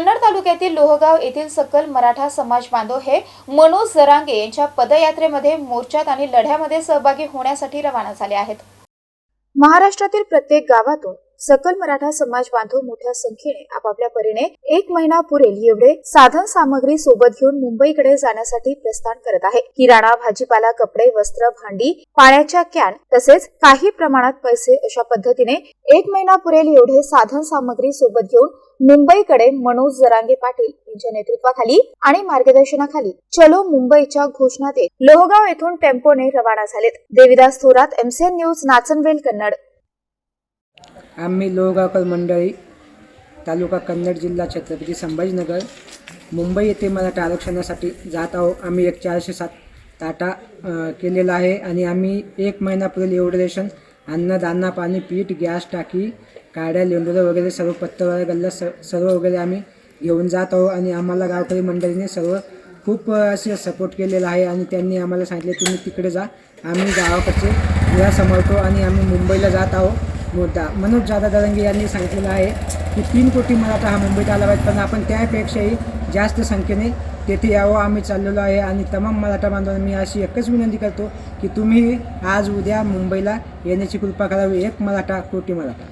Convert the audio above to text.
कन्नड तालुक्यातील लोहगाव येथील सकल मराठा समाज बांधव हे मनोज जरांगे यांच्या पदयात्रेमध्ये मोर्चात आणि लढ्यामध्ये सहभागी होण्यासाठी रवाना झाले आहेत. महाराष्ट्रातील प्रत्येक गावातून सकल मराठा समाज बांधव मोठ्या संख्येने आपापल्या परीने एक महिना पुरेल एवढे साधन सामग्री सोबत घेऊन मुंबईकडे जाण्यासाठी प्रस्थान करत आहे. किराणा भाजीपाला कपडे वस्त्र भांडी पाण्याच्या कॅन तसेच काही प्रमाणात पैसे अशा पद्धतीने एक महिना पुरेल एवढे साधन सामग्री सोबत घेऊन मुंबईकडे मनोज जरांगे पाटील यांच्या नेतृत्वाखाली आणि मार्गदर्शनाखाली चलो मुंबईच्या घोषणा देत लोहगाव येथून टेम्पोने रवाना झालेत. Devidas Thorat MCN news Nachanvel Kannad. आम्ही लोहगावकर मंडळी तालुका कन्नड जिल्हा छत्रपती संभाजीनगर मुंबई येथे मराठा आरक्षणासाठी जात आहोत. आम्ही एक चारशे सात ताटा केलेला आहे आणि आम्ही एक महिनापूर्वी एवढं रेशन अन्न दाना पाणी पीठ गॅस टाकी काड्या लेंडुरं वगैरे सर्व पत्तवाळ्या गल्ला स सर्व वगैरे आम्ही घेऊन जात आहोत आणि आम्हाला गावकरी मंडळीने सर्व खूप असे सपोर्ट केलेला आहे आणि त्यांनी आम्हाला सांगितले तुम्ही तिकडे जा आम्ही गावाकडचे या सांभाळतो आणि आम्ही मुंबईला जात आहोत. मुद्दा मनोज जादा दरंगे यांनी सांगितलेलं आहे की तीन कोटी मराठा हा मुंबईत आला पाहिजे पण आपण त्यापेक्षाही जास्त संख्येने तेथे यावं आम्ही चाललेलो आहे आणि तमाम मराठा बांधवांना मी अशी एकच विनंती करतो की तुम्ही आज उद्या मुंबईला येण्याची कृपा करावी एक मराठा कोटी मराठा.